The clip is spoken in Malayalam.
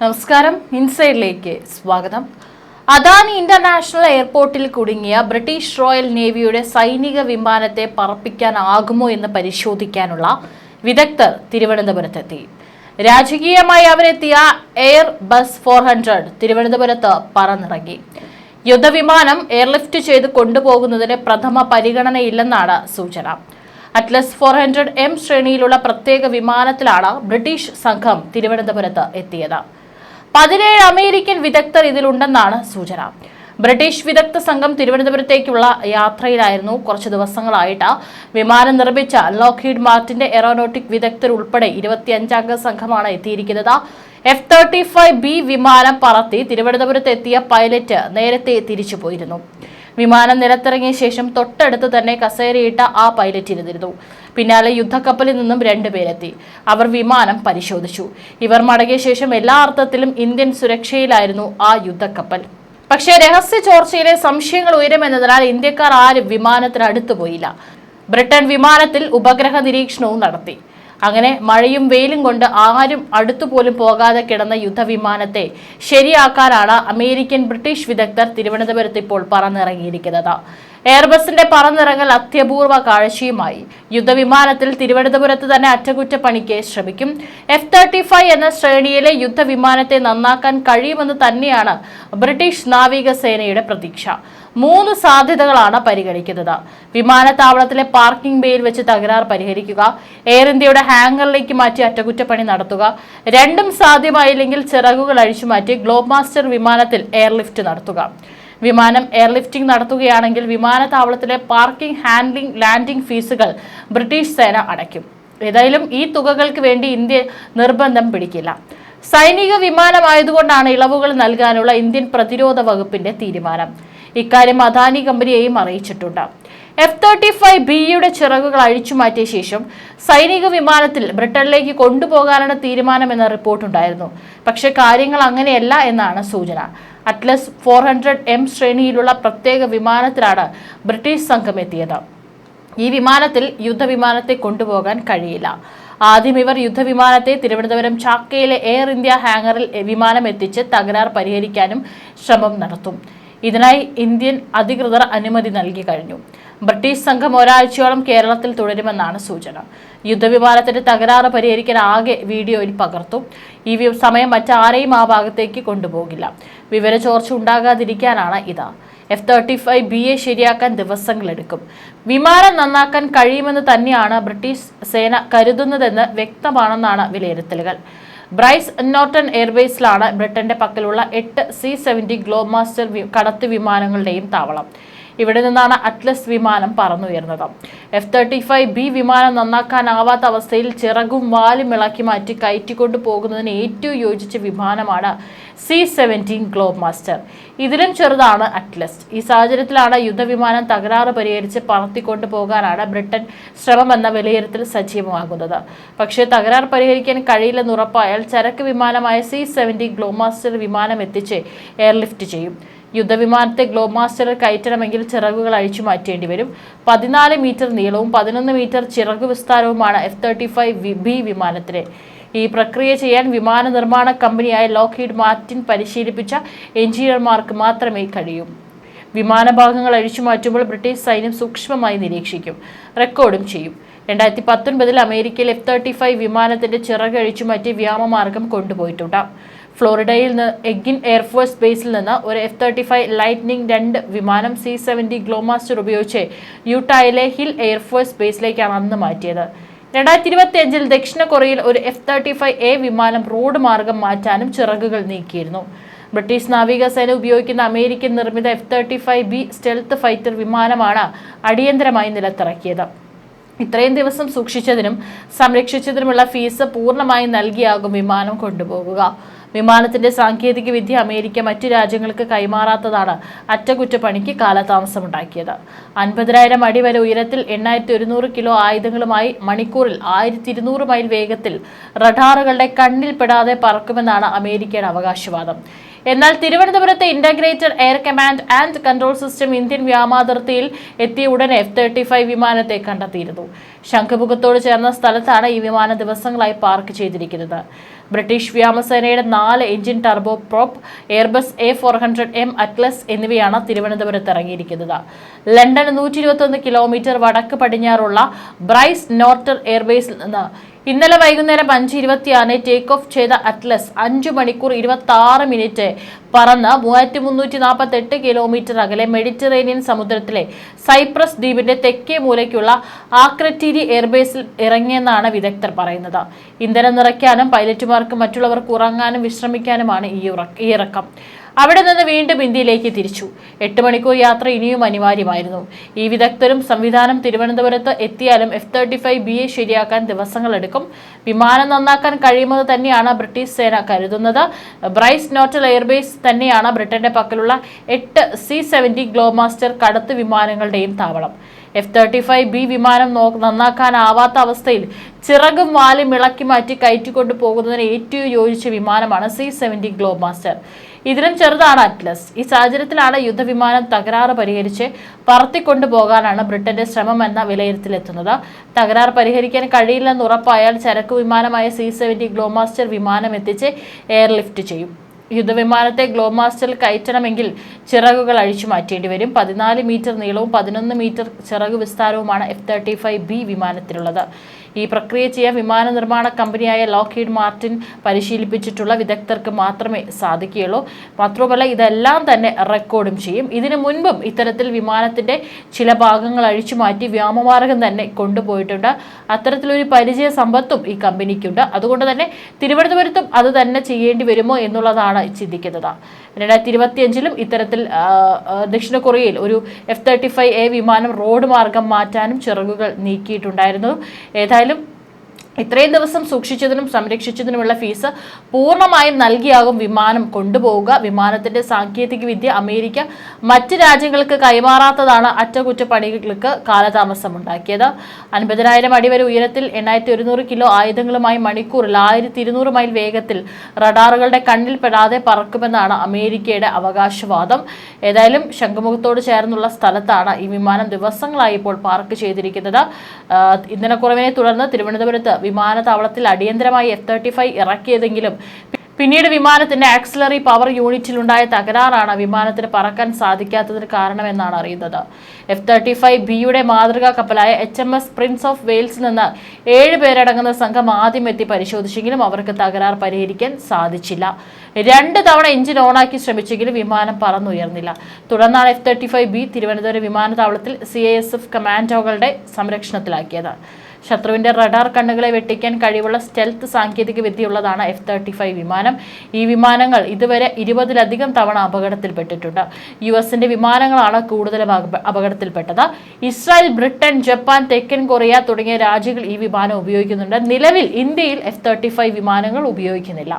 നമസ്കാരം. ഇൻസൈഡിലേക്ക് സ്വാഗതം. അദാനി ഇന്റർനാഷണൽ എയർപോർട്ടിൽ കുടുങ്ങിയ ബ്രിട്ടീഷ് റോയൽ നേവിയുടെ സൈനിക വിമാനത്തെ പറപ്പിക്കാനാകുമോ എന്ന് പരിശോധിക്കാനുള്ള വിദഗ്ധർ തിരുവനന്തപുരത്തെത്തി. രാജകീയമായി അവരെത്തിയ എയർ ബസ് ഫോർ ഹൺഡ്രഡ് തിരുവനന്തപുരത്ത് പറന്നിറങ്ങി. യുദ്ധവിമാനം എയർലിഫ്റ്റ് ചെയ്ത് കൊണ്ടുപോകുന്നതിന് പ്രഥമ പരിഗണനയില്ലെന്നാണ് സൂചന. അറ്റ്ലസ് ഫോർ ഹൺഡ്രഡ് എം ശ്രേണിയിലുള്ള പ്രത്യേക വിമാനത്തിലാണ് ബ്രിട്ടീഷ് സംഘം തിരുവനന്തപുരത്ത് എത്തിയത്. പതിനേഴ് അമേരിക്കൻ വിദഗ്ധർ ഇതിലുണ്ടെന്നാണ് സൂചന. ബ്രിട്ടീഷ് വിദഗ്ധ സംഘം തിരുവനന്തപുരത്തേക്കുള്ള യാത്രയിലായിരുന്നു കുറച്ച് ദിവസങ്ങളായിട്ട്. വിമാനം നിർമ്മിച്ച ലോക്ഹീഡ് മാർട്ടിന്റെ എറോനോട്ടിക് വിദഗ്ധർ ഉൾപ്പെടെ ഇരുപത്തിയഞ്ചംഗ സംഘമാണ് എത്തിയിരിക്കുന്നത്. എഫ് തേർട്ടി ഫൈവ് ബി വിമാനം പറത്തി തിരുവനന്തപുരത്ത് എത്തിയ പൈലറ്റ് നേരത്തെ തിരിച്ചു പോയിരുന്നു. വിമാനം നിലത്തിറങ്ങിയ ശേഷം തൊട്ടടുത്ത് തന്നെ കസേരയിട്ട ആ പൈലറ്റ് ഇരുന്നിരുന്നു. പിന്നാലെ യുദ്ധക്കപ്പലിൽ നിന്നും രണ്ടുപേരെത്തി അവർ വിമാനം പരിശോധിച്ചു. ഇവർ മടങ്ങിയ ശേഷം എല്ലാ അർത്ഥത്തിലും ഇന്ത്യൻ സുരക്ഷയിലായിരുന്നു ആ യുദ്ധക്കപ്പൽ. പക്ഷേ രഹസ്യ ചോർച്ചയിലെ സംശയങ്ങൾ ഉയരുമെന്നതിനാൽ ഇന്ത്യക്കാർ ആരും വിമാനത്തിന് അടുത്തു പോയില്ല ബ്രിട്ടൻ വിമാനത്തിൽ ഉപഗ്രഹ നിരീക്ഷണവും നടത്തി. അങ്ങനെ മഴയും വെയിലും കൊണ്ട് ആരും അടുത്തുപോലും പോകാതെ കിടന്ന യുദ്ധവിമാനത്തെ ശരിയാക്കാനാണ് അമേരിക്കൻ ബ്രിട്ടീഷ് വിദഗ്ധർ തിരുവനന്തപുരത്ത് ഇപ്പോൾ പറന്നിറങ്ങിയിരിക്കുന്നത്. എയർബസിന്റെ പറന്നിറങ്ങൽ അത്യപൂർവ കാഴ്ചയുമായി. യുദ്ധവിമാനത്തിൽ തിരുവനന്തപുരത്ത് തന്നെ അറ്റകുറ്റപ്പണിക്ക് ശ്രമിക്കും. എഫ് തേർട്ടി ഫൈവ് എന്ന ശ്രേണിയിലെ യുദ്ധവിമാനത്തെ നന്നാക്കാൻ കഴിയുമെന്ന് തന്നെയാണ് ബ്രിട്ടീഷ് നാവികസേനയുടെ പ്രതീക്ഷ. മൂന്ന് സാധ്യതകളാണ് പരിഗണിക്കുന്നത്. വിമാനത്താവളത്തിലെ പാർക്കിംഗ് ബേയിൽ വെച്ച് തകരാർ പരിഹരിക്കുക എയർ ഇന്ത്യയുടെ ഹാങ്ങറിലേക്ക് മാറ്റി അറ്റകുറ്റപ്പണി നടത്തുക രണ്ടും സാധ്യമായില്ലെങ്കിൽ ചിറകുകൾ അഴിച്ചുമാറ്റി ഗ്ലോബ് മാസ്റ്റർ വിമാനത്തിൽ എയർലിഫ്റ്റ് നടത്തുക. വിമാനം എയർലിഫ്റ്റിംഗ് നടത്തുകയാണെങ്കിൽ വിമാനത്താവളത്തിലെ പാർക്കിംഗ് ഹാൻഡ്ലിംഗ് ലാൻഡിംഗ് ഫീസുകൾ ബ്രിട്ടീഷ് സേന അടയ്ക്കും. ഏതായാലും ഈ തുകകൾക്ക് വേണ്ടി ഇന്ത്യ നിർബന്ധം പിടിക്കില്ല. സൈനിക വിമാനമായതുകൊണ്ടാണ് ഇളവുകൾ നൽകാനുള്ള ഇന്ത്യൻ പ്രതിരോധ വകുപ്പിന്റെ തീരുമാനം. ഇക്കാര്യം അദാനി കമ്പനിയെയും അറിയിച്ചിട്ടുണ്ട്. എഫ് തേർട്ടി ഫൈവ് ബിയുടെ ചിറകുകൾ അഴിച്ചുമാറ്റിയ ശേഷം സൈനിക വിമാനത്തിൽ ബ്രിട്ടനിലേക്ക് കൊണ്ടുപോകാനാണ് തീരുമാനമെന്ന റിപ്പോർട്ടുണ്ടായിരുന്നു പക്ഷേ കാര്യങ്ങൾ അങ്ങനെയല്ല എന്നാണ് സൂചന. അറ്റ്ലസ് ഫോർ ഹൺഡ്രഡ് എം ശ്രേണിയിലുള്ള പ്രത്യേക വിമാനത്തിലാണ് ബ്രിട്ടീഷ് സംഘം എത്തിയത്. ഈ വിമാനത്തിൽ യുദ്ധവിമാനത്തെ കൊണ്ടുപോകാൻ കഴിയില്ല. ആദ്യം ഇവർ യുദ്ധവിമാനത്തെ തിരുവനന്തപുരം ചാക്കയിലെ എയർ ഇന്ത്യ ഹാങ്ങറിൽ വിമാനം എത്തിച്ച് തകരാർ പരിഹരിക്കാനും ശ്രമം നടത്തും. ഇതിനായി ഇന്ത്യൻ അധികൃതർ അനുമതി നൽകി കഴിഞ്ഞു. ബ്രിട്ടീഷ് സംഘം ഒരാഴ്ചയോളം കേരളത്തിൽ തുടരുമെന്നാണ് സൂചന. യുദ്ധവിമാനത്തിന്റെ തകരാറ് പരിഹരിക്കാൻ ആകെ വീഡിയോയിൽ പകർത്തും. ഈ സമയം മറ്റാരെയും ആ ഭാഗത്തേക്ക് കൊണ്ടുപോകില്ല. വിവരചോർച്ച ഉണ്ടാകാതിരിക്കാനാണ് ഇത്. എഫ് തേർട്ടി ഫൈവ് ബി എ ശരിയാക്കാൻ ദിവസങ്ങളെടുക്കും. വിമാനം നന്നാക്കാൻ കഴിയുമെന്ന് തന്നെയാണ് ബ്രിട്ടീഷ് സേന കരുതുന്നതെന്ന് വ്യക്തമാണെന്നാണ് വിലയിരുത്തലുകൾ. ബ്രൈസ് നോർട്ടൺ എയർവേസിലാണ് ബ്രിട്ടന്റെ പക്കലുള്ള എട്ട് സി സെവന്റി ഗ്ലോബ് മാസ്റ്റർ കടത്ത് വിമാനങ്ങളുടെയും താവളം. ഇവിടെ നിന്നാണ് അറ്റ്ലസ് വിമാനം പറന്നുയർന്നത് എഫ് തേർട്ടി ഫൈവ് ബി വിമാനം നന്നാക്കാനാവാത്ത അവസ്ഥയിൽ ചിറകും വാലും ഇളക്കി മാറ്റി കയറ്റിക്കൊണ്ടു പോകുന്നതിന് ഏറ്റവും യോജിച്ച വിമാനമാണ് സി സെവന്റീൻ ഗ്ലോബ് മാസ്റ്റർ ഇതിലും ചെറുതാണ് അറ്റ്ലസ്. ഈ സാഹചര്യത്തിലാണ് യുദ്ധവിമാനം തകരാറ് പരിഹരിച്ച് പറത്തിക്കൊണ്ടു പോകാനാണ് ബ്രിട്ടൻ ശ്രമമെന്ന വിലയിരുത്തൽ സജീവമാകുന്നത്. പക്ഷേ തകരാർ പരിഹരിക്കാൻ കഴിയില്ലെന്ന് ഉറപ്പായാൽ ചരക്ക് വിമാനമായ സി ഗ്ലോബ് മാസ്റ്റർ വിമാനം എത്തിച്ച് എയർലിഫ്റ്റ് ചെയ്യും. യുദ്ധവിമാനത്തെ ഗ്ലോബ് മാസ്റ്റർ കയറ്റണമെങ്കിൽ ചിറകുകൾ അഴിച്ചു മാറ്റേണ്ടി വരും. പതിനാല് മീറ്റർ നീളവും പതിനൊന്ന് മീറ്റർ ചിറകു വിസ്താരവുമാണ് എഫ് തേർട്ടി ഫൈവ് ബി വിമാനത്തിന് ഈ പ്രക്രിയ ചെയ്യാൻ വിമാന നിർമ്മാണ കമ്പനിയായ ലോക്ക്ഹീഡ് മാർട്ടിൻ പരിശീലിപ്പിച്ച എഞ്ചിനീയർമാർക്ക് മാത്രമേ കഴിയൂ. വിമാനഭാഗങ്ങൾ അഴിച്ചു മാറ്റുമ്പോൾ ബ്രിട്ടീഷ് സൈന്യം സൂക്ഷ്മമായി നിരീക്ഷിക്കും. റെക്കോർഡും ചെയ്യും. രണ്ടായിരത്തി പത്തൊൻപതിൽ അമേരിക്കയിൽ എഫ് തേർട്ടി ഫൈവ് വിമാനത്തിന്റെ ചിറക് അഴിച്ചുമാറ്റി വ്യാമമാർഗം കൊണ്ടുപോയിട്ടുണ്ട്. ഫ്ലോറിഡയിൽ നിന്ന് എഗിൻ എയർഫോഴ്സ് ബേസിൽ നിന്ന് ഒരു എഫ് തേർട്ടി ഫൈവ് ലൈറ്റ്നിംഗ് രണ്ട് വിമാനം സി സെവന്റി ഗ്ലോമാസ്റ്റർ ഉപയോഗിച്ച് യൂട്ടായിലെ ഹിൽ എയർഫോഴ്സ് ബേസിലേക്കാണ് അന്ന് മാറ്റിയത്. രണ്ടായിരത്തി ഇരുപത്തി അഞ്ചിൽ ദക്ഷിണ കൊറിയയിൽ ഒരു എഫ് തേർട്ടി ഫൈവ് എ വിമാനം റോഡ് മാർഗം മാറ്റാനും ചിറകുകൾ നീക്കിയിരുന്നു. ബ്രിട്ടീഷ് നാവികസേന ഉപയോഗിക്കുന്ന അമേരിക്കൻ നിർമ്മിത F thirty five B stealth fighter വിമാനമാണ് അടിയന്തരമായി നിലത്തിറക്കിയത്. ഇത്രയും ദിവസം സൂക്ഷിച്ചതിനും സംരക്ഷിച്ചതിനുമുള്ള ഫീസ് പൂർണമായി നൽകിയാകും വിമാനം കൊണ്ടുപോകുക. വിമാനത്തിന്റെ സാങ്കേതിക വിദ്യ അമേരിക്ക മറ്റു രാജ്യങ്ങൾക്ക് കൈമാറാത്തതാണ് അറ്റകുറ്റപ്പണിക്ക് കാലതാമസമുണ്ടാക്കിയത്. അൻപതിനായിരം അടി വരെ ഉയരത്തിൽ എണ്ണായിരത്തി ഒരുന്നൂറ് കിലോ ആയുധങ്ങളുമായി മണിക്കൂറിൽ ആയിരത്തി ഇരുന്നൂറ് മൈൽ വേഗത്തിൽ റഡാറുകളുടെ കണ്ണിൽപ്പെടാതെ പറക്കുമെന്നാണ് അമേരിക്കയുടെ അവകാശവാദം. എന്നാൽ തിരുവനന്തപുരത്തെ integrated air command and control system Indian വ്യോമാതിർത്തിയിൽ എത്തിയ ഉടനെ എഫ് തേർട്ടി ഫൈവ് വിമാനത്തെ കണ്ടെത്തിയിരുന്നു. ശംഖുമുഖത്തോട് ചേർന്ന സ്ഥലത്താണ് ഈ വിമാനം ദിവസങ്ങളായി പാർക്ക് ചെയ്തിരിക്കുന്നത്. ബ്രിട്ടീഷ് വ്യോമസേനയുടെ നാല് engine turboprop Airbus A four hundred M Atlas എന്നിവയാണ് തിരുവനന്തപുരത്ത് ഇറങ്ങിയിരിക്കുന്നത്. ലണ്ടൻ നൂറ്റി കിലോമീറ്റർ വടക്ക് പടിഞ്ഞാറുള്ള ബ്രൈസ് നോർട്ടർ എയർവേസിൽ നിന്ന് ഇന്നലെ വൈകുന്നേരം അഞ്ച് ഇരുപത്തിയാറിന് ടേക്ക് ഓഫ് ചെയ്ത അറ്റ്ലസ് അഞ്ച് മണിക്കൂർ ഇരുപത്തി ആറ് മിനിറ്റ് പറന്ന് മൂവായിരത്തി മുന്നൂറ്റി നാൽപ്പത്തി എട്ട് കിലോമീറ്റർ അകലെ മെഡിറ്ററേനിയൻ സമുദ്രത്തിലെ സൈപ്രസ് ദ്വീപിന്റെ തെക്കേ മൂലയ്ക്കുള്ള ആക്രറ്റീരി എയർബേസിൽ ഇറങ്ങിയെന്നാണ് വിദഗ്ധർ പറയുന്നത്. ഇന്ധനം നിറയ്ക്കാനും പൈലറ്റുമാർക്ക് മറ്റുള്ളവർക്ക് ഉറങ്ങാനും വിശ്രമിക്കാനുമാണ് ഈ ഇറക്കം. അവിടെ നിന്ന് വീണ്ടും ഇന്ത്യയിലേക്ക് തിരിച്ചു. എട്ട് മണിക്കൂർ യാത്ര ഇനിയും അനിവാര്യമായിരുന്നു. ഈ വിദഗ്ധരും സംവിധാനം തിരുവനന്തപുരത്ത് എത്തിയാലും എഫ് തേർട്ടി ഫൈവ് ബി എ ശരിയാക്കാൻ ദിവസങ്ങളെടുക്കും. വിമാനം നന്നാക്കാൻ കഴിയുമെന്ന് തന്നെയാണ് ബ്രിട്ടീഷ് സേന കരുതുന്നത്. ബ്രൈസ് നോട്ടൽ എയർബേസ് തന്നെയാണ് ബ്രിട്ടന്റെ പക്കലുള്ള എട്ട് സി സെവന്റി ഗ്ലോമാസ്റ്റർ കടത്ത് വിമാനങ്ങളുടെയും താവളം. എഫ് തേർട്ടി ഫൈവ് ബി വിമാനം നോ നന്നാക്കാനാവാത്ത അവസ്ഥയിൽ ചിറകും വാലും ഇളക്കി മാറ്റി കയറ്റിക്കൊണ്ടു പോകുന്നതിന് ഏറ്റവും യോജിച്ച വിമാനമാണ് സി സെവന്റി ഗ്ലോബ് മാസ്റ്റർ ഇതിലും ചെറുതാണ് അറ്റ്ലസ്. ഈ സാഹചര്യത്തിലാണ് യുദ്ധവിമാനം തകരാറ് പരിഹരിച്ച് പറത്തിക്കൊണ്ടുപോകാനാണ് ബ്രിട്ടന്റെ ശ്രമം എന്ന വിലയിരുത്തലെത്തുന്നത്. തകരാർ പരിഹരിക്കാൻ കഴിയില്ലെന്ന് ഉറപ്പായാൽ ചരക്ക് വിമാനമായ സി സെവന്റി ഗ്ലോമാസ്റ്റർ വിമാനം എത്തിച്ച് എയർലിഫ്റ്റ് ചെയ്യും. യുദ്ധവിമാനത്തെ ഗ്ലോമാസ്റ്ററിൽ കയറ്റണമെങ്കിൽ ചിറകുകൾ അഴിച്ചു മാറ്റേണ്ടി വരും. പതിനാല് മീറ്റർ നീളവും പതിനൊന്ന് മീറ്റർ ചിറക് വിസ്താരവുമാണ് എഫ് തേർട്ടി ഫൈവ് ബി വിമാനത്തിലുള്ളത്. ഈ പ്രക്രിയ ചെയ്യാൻ വിമാന നിർമ്മാണ കമ്പനിയായ ലോക്കീഡ് മാർട്ടിൻ പരിശീലിപ്പിച്ചിട്ടുള്ള വിദഗ്ധർക്ക് മാത്രമേ സാധിക്കുകയുള്ളൂ. മാത്രമല്ല ഇതെല്ലാം തന്നെ റെക്കോർഡും ചെയ്യും. ഇതിനു മുൻപും ഇത്തരത്തിൽ വിമാനത്തിന്റെ ചില ഭാഗങ്ങൾ അഴിച്ചു മാറ്റി വ്യോമമാർഗം തന്നെ കൊണ്ടുപോയിട്ടുണ്ട്. അത്തരത്തിലൊരു പരിചയ സമ്പത്തും ഈ കമ്പനിക്കുണ്ട്. അതുകൊണ്ട് തന്നെ തിരുവനന്തപുരത്തും അത് തന്നെ ചെയ്യേണ്ടി വരുമോ എന്നുള്ളതാണ് ചിന്തിക്കുന്നത്. രണ്ടായിരത്തി ഇരുപത്തിയഞ്ചിലും ഇത്തരത്തിൽ ദക്ഷിണ കൊറിയയിൽ ഒരു എഫ് തേർട്ടി ഫൈവ് എ വിമാനം റോഡ് മാർഗം മാറ്റാനും ചിറകുകൾ നീക്കിയിട്ടുണ്ടായിരുന്നു. ഏതായാലും ഇത്രയും ദിവസം സൂക്ഷിച്ചതിനും സംരക്ഷിച്ചതിനുമുള്ള ഫീസ് പൂർണമായും നൽകിയാകും വിമാനം കൊണ്ടുപോവുക. വിമാനത്തിന്റെ സാങ്കേതിക വിദ്യ അമേരിക്ക മറ്റ് രാജ്യങ്ങൾക്ക് കൈമാറാത്തതാണ് അറ്റകുറ്റപ്പണികൾക്ക് കാലതാമസം ഉണ്ടാക്കിയത് അൻപതിനായിരം അടി വരെ ഉയരത്തിൽ എണ്ണായിരത്തി ഒരുന്നൂറ് കിലോ ആയുധങ്ങളുമായി മണിക്കൂറിൽ ആയിരത്തി ഇരുന്നൂറ് മൈൽ വേഗത്തിൽ റഡാറുകളുടെ കണ്ണിൽപ്പെടാതെ പറക്കുമെന്നാണ് അമേരിക്കയുടെ അവകാശവാദം. ഏതായാലും ശംഖുമുഖത്തോട് ചേർന്നുള്ള സ്ഥലത്താണ് ഈ വിമാനം ദിവസങ്ങളായി ഇപ്പോൾ പാർക്ക് ചെയ്തിരിക്കുന്നത്. ഇന്ധനക്കുറവിനെ തുടർന്ന് തിരുവനന്തപുരത്ത് വിമാനത്താവളത്തിൽ അടിയന്തരമായി എഫ് തേർട്ടി ഫൈവ് ഇറക്കിയതെങ്കിലും പിന്നീട് വിമാനത്തിന്റെ ആക്സിലറി പവർ യൂണിറ്റിലുണ്ടായ തകരാറാണ് വിമാനത്തിന് പറക്കാൻ സാധിക്കാത്തതിന് കാരണമെന്നാണ് അറിയുന്നത്. എഫ് തേർട്ടി ഫൈവ് ബിയുടെ മാതൃകാ കപ്പലായ H M S prince of വെയിൽസിൽ നിന്ന് ഏഴ് പേരടങ്ങുന്ന സംഘം ആദ്യം എത്തി പരിശോധിച്ചെങ്കിലും അവർക്ക് തകരാർ പരിഹരിക്കാൻ സാധിച്ചില്ല. രണ്ട് തവണ എഞ്ചിൻ ഓണാക്കി ശ്രമിച്ചെങ്കിലും വിമാനം പറന്നുയർന്നില്ല. തുടർന്നാണ് F thirty five B Thiruvananthapuram വിമാനത്താവളത്തിൽ സി കമാൻഡോകളുടെ സംരക്ഷണത്തിലാക്കിയത്. ശത്രുവിന്റെ റഡാർ കണ്ണുകളെ വെട്ടിക്കാൻ കഴിവുള്ള സ്റ്റെൽത്ത് സാങ്കേതിക വിദ്യയുള്ളതാണ് എഫ് തേർട്ടി ഫൈവ് വിമാനം. ഈ വിമാനങ്ങൾ ഇതുവരെ ഇരുപതിലധികം തവണ അപകടത്തിൽപ്പെട്ടിട്ടുണ്ട്. യു എസിന്റെ വിമാനങ്ങളാണ് കൂടുതലും അപകടത്തിൽപ്പെട്ടത്. ഇസ്രായേൽ ബ്രിട്ടൻ ജപ്പാൻ തെക്കൻ കൊറിയ തുടങ്ങിയ രാജ്യങ്ങൾ ഈ വിമാനം ഉപയോഗിക്കുന്നുണ്ട്. നിലവിൽ ഇന്ത്യയിൽ എഫ് തേർട്ടി ഫൈവ് വിമാനങ്ങൾ ഉപയോഗിക്കുന്നില്ല.